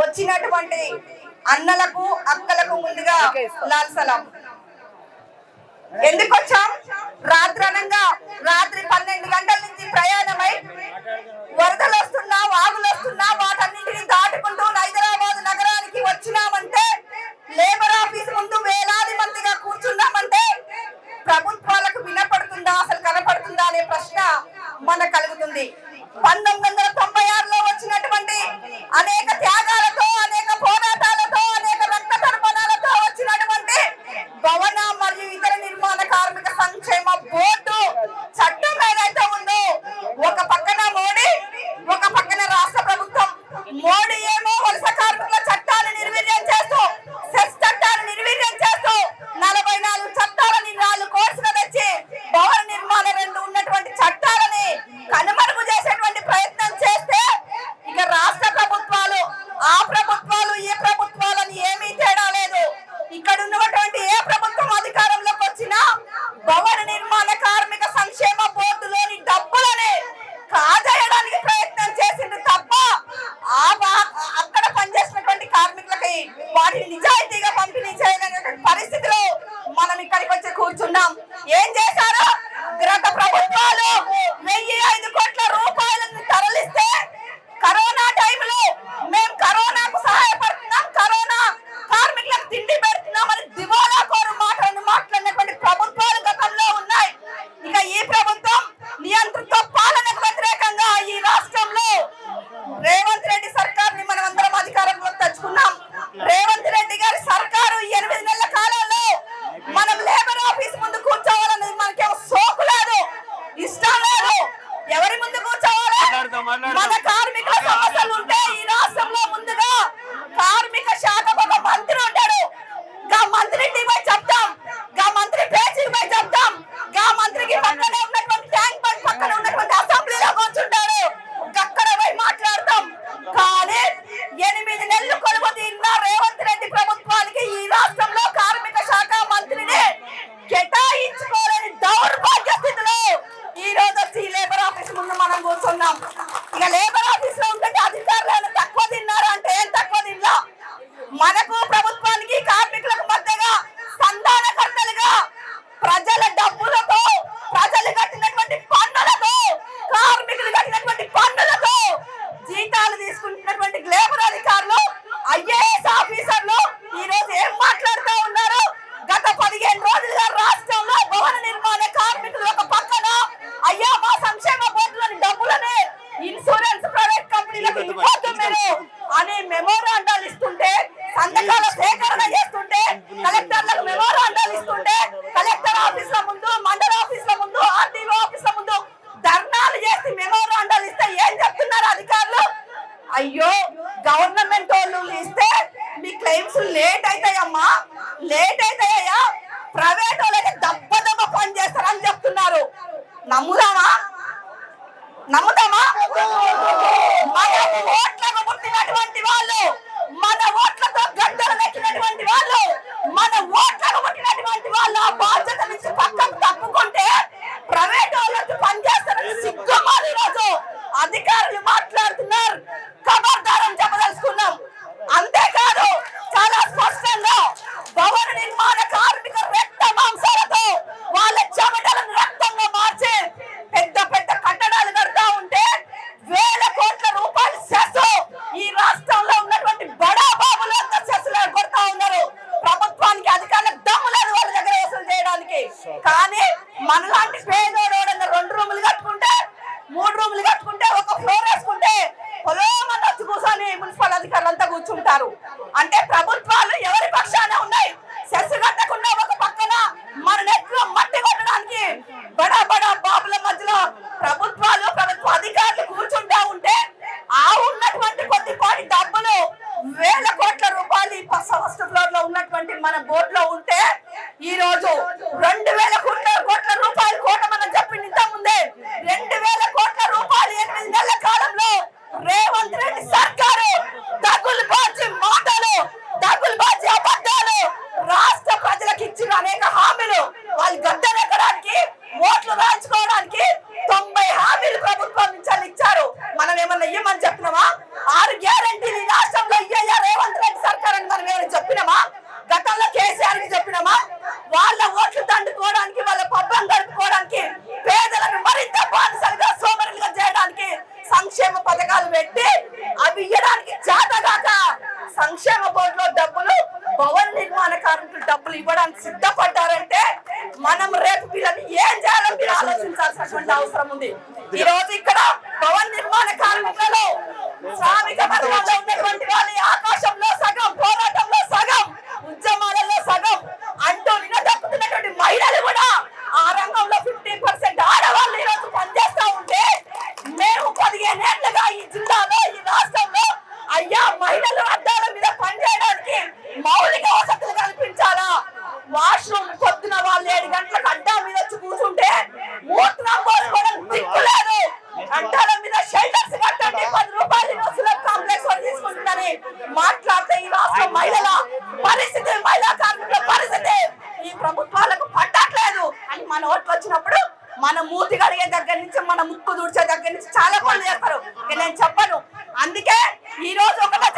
వచ్చినటువంటి అన్నలకు అక్కలకు ముందుగా లాల్ సలాం. ఎందుకు వచ్చాం రాత్రి అనగా రాత్రి పన్నెండు గంటల నుంచి ప్రయాణమై వరదలు వస్తున్నా వాగులు వస్తున్నా వాటన్నింటినీ దాటుకుంటూ మెమోరాండాలు ఇస్తుంటే సంతకాల సేకరణ చేస్తుంటే కలెక్టర్లకు మెమోరాండాలు ఇస్తుంటే కలెక్టర్ ఆఫీసుల ముందు మండల ఆఫీసుల ముందు ఆర్టీఓ ఆఫీసుల ముందు ధర్నాలు చేసి మెమోరాండాలు ఇస్తే ఏం చెప్తున్నారు అధికారులు? అయ్యో గవర్నమెంట్ వాళ్ళు ఇస్తే మీ క్లెయిమ్స్ లేట్ అవుతాయమ్మా లేట్ అవుతాయా ప్రైవేట్ వాళ్ళకి దెబ్బ దెబ్బ పని చేస్తారని చెప్తున్నారు. నమ్ముదామా? నమ్ముదామా కోట్ల వాళ్ళు మన ఓట్లతో గడ్డలు పెట్టినటువంటి వాళ్ళు మన ఓట్ మన బోర్డులో ఉంటే ఈరోజు ఉంది. ఈ రోజు ఇక్కడ భవన్ నిర్మాణ కార్మికులలో శ్రామిక వర్గాల్లో ఉన్నటువంటి ఆకాశంలో సగం పోరాటం మహిళల పరిస్థితి మహిళా కార్మికుల పరిస్థితి ఈ ప్రభుత్వాలకు పట్టట్లేదు. అని మన ఓట్లు వచ్చినప్పుడు మన మూతి కడిగే దగ్గర నుంచి మన ముక్కు తుడిచే దగ్గర నుంచి చాలా పనులు చేస్తారు. నేను చెప్పను. అందుకే ఈ రోజు ఒకటే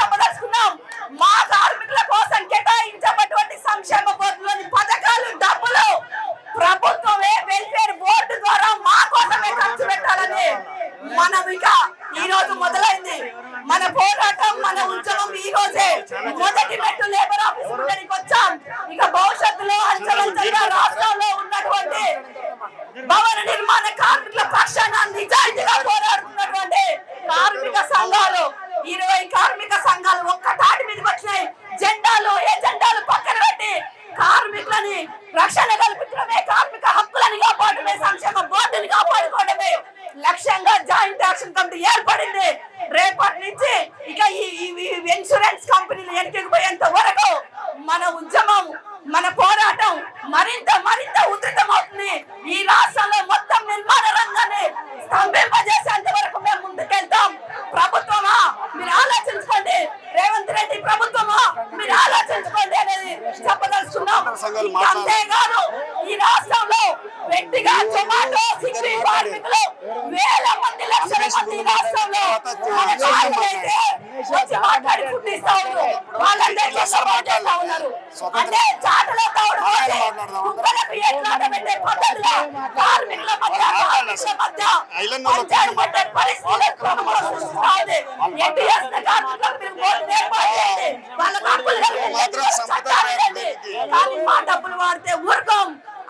మీరు ఆలోచించుకోండి. రేవంత్ రెడ్డి ప్రభుత్వంలో మీరు ఆలోచించుకోండి అనేది చెప్పదలుచుకున్నాం. ఈ రాష్ట్రంలో వ్యక్తిగా జొమాటో కార్మికులు వేల మంది లక్షల మంది రాష్ట్రంలో వచ్చి అంటే చాటలో కార్మికుల వాడితే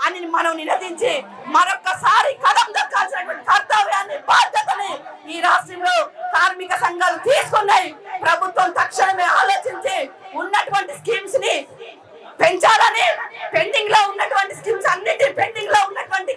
అని మనం నినదించి మరొకసారి కదం దక్కాల్సినటువంటి కర్తవ్యాన్ని బాధ్యతని ఈ రాష్ట్రంలో కార్మిక సంఘాలు తీసుకున్నాయి. ప్రభుత్వం తక్షణమే ఆలోచించి ఉన్నటువంటి స్కీమ్స్ని పెంచాలని పెండింగ్లో ఉన్నటువంటి స్కీమ్స్ అన్నిటి పెండింగ్లో ఉన్నటువంటి